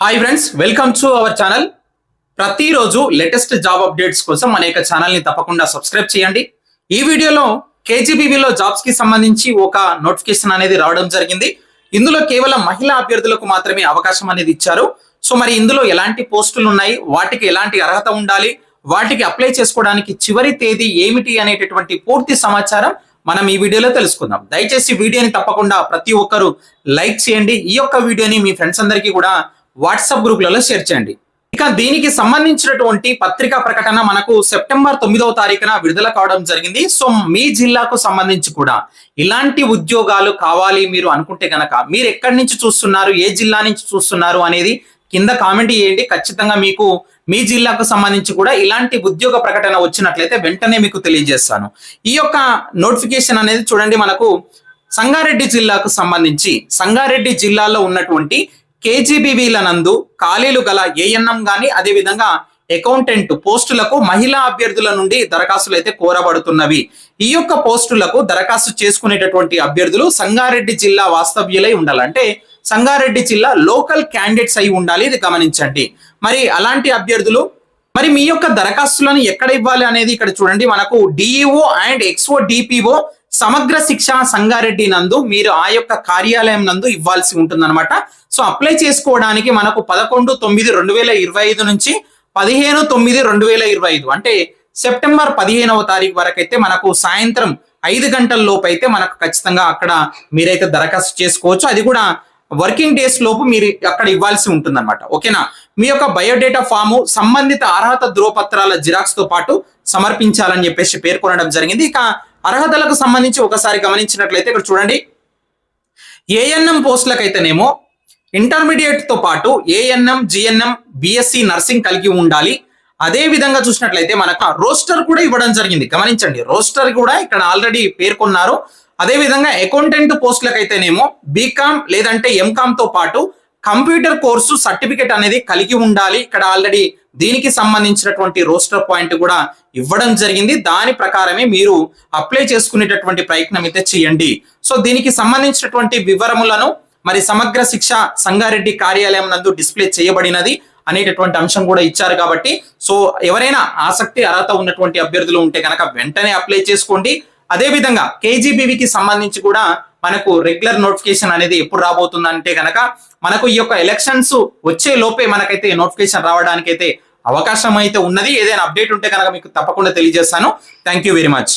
Hi friends welcome to our channel ప్రతిరోజు latest job updates కోసం మన యొక్క తప్పకుండా సబ్స్క్రైబ్ చేయండి. ఈ వీడియోలో కేజీబీవీలో జాబ్స్కి సంబంధించి ఒక నోటిఫికేషన్ అనేది రావడం జరిగింది. ఇందులో కేవలం మహిళా అభ్యర్థులకు మాత్రమే అవకాశం అనేది ఇచ్చారు. సో మరి ఇందులో ఎలాంటి పోస్టులు ఉన్నాయి? వాటికి ఎలాంటి అర్హత ఉండాలి? వాటికి అప్లై చేసుకోవడానికి చివరి తేదీ ఏమిటి అనేటటువంటి పూర్తి సమాచారం మనం ఈ వీడియోలో తెలుసుకుందాం. దయచేసి వీడియోని తప్పకుండా ప్రతి ఒక్కరూ లైక్ చేయండి. ఈ యొక్క వీడియోని మీ ఫ్రెండ్స్ అందరికీ కూడా వాట్సాప్ గ్రూప్లలో షేర్ చేయండి. ఇక దీనికి సంబంధించినటువంటి పత్రికా ప్రకటన మనకు సెప్టెంబర్ తొమ్మిదవ తారీఖున విడుదల కావడం జరిగింది. సో మీ జిల్లాకు సంబంధించి కూడా ఇలాంటి ఉద్యోగాలు కావాలి మీరు అనుకుంటే గనక మీరు ఎక్కడి నుంచి చూస్తున్నారు ఏ జిల్లా నుంచి చూస్తున్నారు అనేది కింద కామెంట్ చేయండి. ఖచ్చితంగా మీకు మీ జిల్లాకు సంబంధించి కూడా ఇలాంటి ఉద్యోగ ప్రకటన వచ్చినట్లయితే వెంటనే మీకు తెలియజేస్తాను. ఈ యొక్క నోటిఫికేషన్ అనేది చూడండి మనకు సంగారెడ్డి జిల్లాకు సంబంధించి సంగారెడ్డి జిల్లాలో ఉన్నటువంటి కేజీబీవీల నందు ఖాళీలు గల ఏఎన్ఎం గాని అదేవిధంగా అకౌంటెంట్ పోస్టులకు మహిళా అభ్యర్థుల నుండి దరఖాస్తులు అయితే కోరబడుతున్నవి. ఈ యొక్క పోస్టులకు దరఖాస్తు చేసుకునేటటువంటి అభ్యర్థులు సంగారెడ్డి జిల్లా వాస్తవ్యులై ఉండాలంటే సంగారెడ్డి జిల్లా లోకల్ క్యాండిడేట్స్ అయి ఉండాలి ఇది గమనించండి. మరి అలాంటి అభ్యర్థులు మరి మీ యొక్క దరఖాస్తులను ఎక్కడ ఇవ్వాలి అనేది ఇక్కడ చూడండి. మనకు డిఈఓ అండ్ ఎక్స్ఓ డిపిఓ సమగ్ర శిక్ష సంగారెడ్డి నందు మీరు ఆ యొక్క కార్యాలయం నందు ఇవ్వాల్సి ఉంటుందన్నమాట. సో అప్లై చేసుకోవడానికి మనకు పదకొండు తొమ్మిది రెండు వేల ఇరవై ఐదు నుంచి పదిహేను తొమ్మిది రెండు వేల ఇరవై ఐదు అంటే సెప్టెంబర్ పదిహేనవ తారీఖు వరకు అయితే మనకు సాయంత్రం ఐదు గంటల లోపు అయితే మనకు ఖచ్చితంగా అక్కడ మీరైతే దరఖాస్తు చేసుకోవచ్చు. అది కూడా వర్కింగ్ డేస్ లోపు మీరు అక్కడ ఇవ్వాల్సి ఉంటుందన్నమాట. ఓకేనా? మీ యొక్క బయోడేటా ఫాము సంబంధిత అర్హత ధృవపత్రాల జిరాక్స్తో పాటు సమర్పించాలని చెప్పేసి పేర్కొనడం జరిగింది. ఇక అర్హతలకు సంబంధించి ఒకసారి గమనించినట్లయితే ఇక్కడ చూడండి. ఏఎన్ఎం పోస్టులకైతేనేమో ఇంటర్మీడియట్తో పాటు ఏఎన్ఎం జిఎన్ఎం బిఎస్సి నర్సింగ్ కలిగి ఉండాలి. అదే విధంగా చూసినట్లయితే మనకు రోస్టర్ కూడా ఇవ్వడం జరిగింది. గమనించండి రోస్టర్ కూడా ఇక్కడ ఆల్రెడీ పేర్కొన్నారు. అదే విధంగా అకౌంటెంట్ పోస్టులకైతేనేమో అయితేనేమో బీకామ్ లేదంటే ఎంకామ్తో పాటు కంప్యూటర్ కోర్సు సర్టిఫికేట్ అనేది కలిగి ఉండాలి. ఇక్కడ ఆల్రెడీ దీనికి సంబంధించినటువంటి రోస్టర్ పాయింట్ కూడా ఇవ్వడం జరిగింది. దాని ప్రకారమే మీరు అప్లై చేసుకునేటటువంటి ప్రయత్నం అయితే చేయండి. సో దీనికి సంబంధించినటువంటి వివరములను మరి సమగ్ర శిక్ష సంగారెడ్డి కార్యాలయం నందు డిస్ప్లే చేయబడినది అనేటటువంటి అంశం కూడా ఇచ్చారు కాబట్టి సో ఎవరైనా ఆసక్తి అర్హత ఉన్నటువంటి అభ్యర్థులు ఉంటే కనుక వెంటనే అప్లై చేసుకోండి. అదే విధంగా కేజీబీవీకి సంబంధించి కూడా మనకు రెగ్యులర్ నోటిఫికేషన్ అనేది ఎప్పుడు రాబోతుందంటే కనుక మనకు ఈ యొక్క ఎలక్షన్స్ వచ్చే లోపే మనకైతే నోటిఫికేషన్ రావడానికి అయితే అవకాశం అయితే ఉన్నది. ఏదైనా అప్డేట్ ఉంటే కనుక మీకు తప్పకుండా తెలియజేస్తాను. Thank you very much